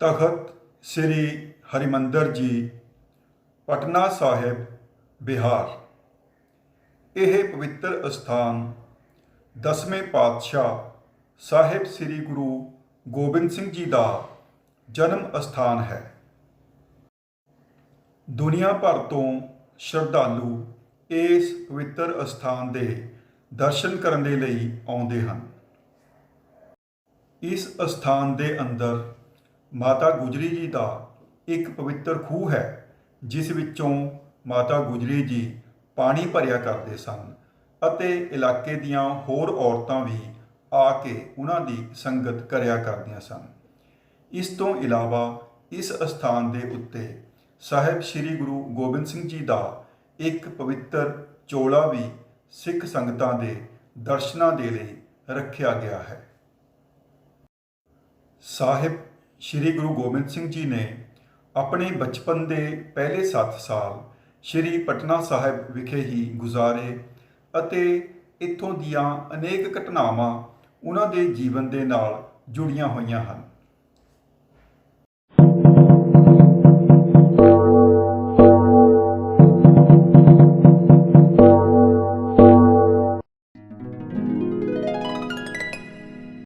ਤਖਤ ਸ੍ਰੀ ਹਰਿਮੰਦਰ ਜੀ, ਪਟਨਾ ਸਾਹਿਬ, ਬਿਹਾਰ। ਇਹ ਪਵਿੱਤਰ ਅਸਥਾਨ ਦਸਵੇਂ ਪਾਤਸ਼ਾਹ ਸਾਹਿਬ ਸ੍ਰੀ ਗੁਰੂ ਗੋਬਿੰਦ ਸਿੰਘ ਜੀ ਦਾ ਜਨਮ ਅਸਥਾਨ ਹੈ। ਦੁਨੀਆ ਭਰ ਤੋਂ ਸ਼ਰਧਾਲੂ ਇਸ ਪਵਿੱਤਰ ਅਸਥਾਨ ਦੇ ਦਰਸ਼ਨ ਕਰਨ ਦੇ ਲਈ ਆਉਂਦੇ ਹਨ। ਇਸ ਅਸਥਾਨ ਦੇ ਅੰਦਰ ਮਾਤਾ ਗੁਜਰੀ ਜੀ ਦਾ ਇੱਕ ਪਵਿੱਤਰ ਖੂਹ ਹੈ, ਜਿਸ ਵਿੱਚੋਂ ਮਾਤਾ ਗੁਜਰੀ ਜੀ ਪਾਣੀ ਭਰਿਆ ਕਰਦੇ ਸਨ ਅਤੇ ਇਲਾਕੇ ਦੀਆਂ ਹੋਰ ਔਰਤਾਂ ਵੀ ਆ ਕੇ ਉਹਨਾਂ ਦੀ ਸੰਗਤ ਕਰਿਆ ਕਰਦੀਆਂ ਸਨ। ਇਸ ਤੋਂ ਇਲਾਵਾ ਇਸ ਅਸਥਾਨ ਦੇ ਉੱਤੇ ਸਾਹਿਬ ਸ੍ਰੀ ਗੁਰੂ ਗੋਬਿੰਦ ਸਿੰਘ ਜੀ ਦਾ ਇੱਕ ਪਵਿੱਤਰ ਚੋਲਾ ਵੀ ਸਿੱਖ ਸੰਗਤਾਂ ਦੇ ਦਰਸ਼ਨਾਂ ਦੇ ਲਈ ਰੱਖਿਆ ਗਿਆ ਹੈ। ਸਾਹਿਬ ਸ੍ਰੀ ਗੁਰੂ ਗੋਬਿੰਦ ਸਿੰਘ ਜੀ ਨੇ ਆਪਣੇ ਬਚਪਨ ਦੇ ਪਹਿਲੇ 7 ਸਾਲ ਸ੍ਰੀ ਪਟਨਾ ਸਾਹਿਬ ਵਿਖੇ ਹੀ ਗੁਜ਼ਾਰੇ ਅਤੇ ਇੱਥੋਂ ਦੀਆਂ ਅਨੇਕ ਘਟਨਾਵਾਂ ਉਹਨਾਂ ਦੇ ਜੀਵਨ ਦੇ ਨਾਲ ਜੁੜੀਆਂ ਹੋਈਆਂ ਹਨ।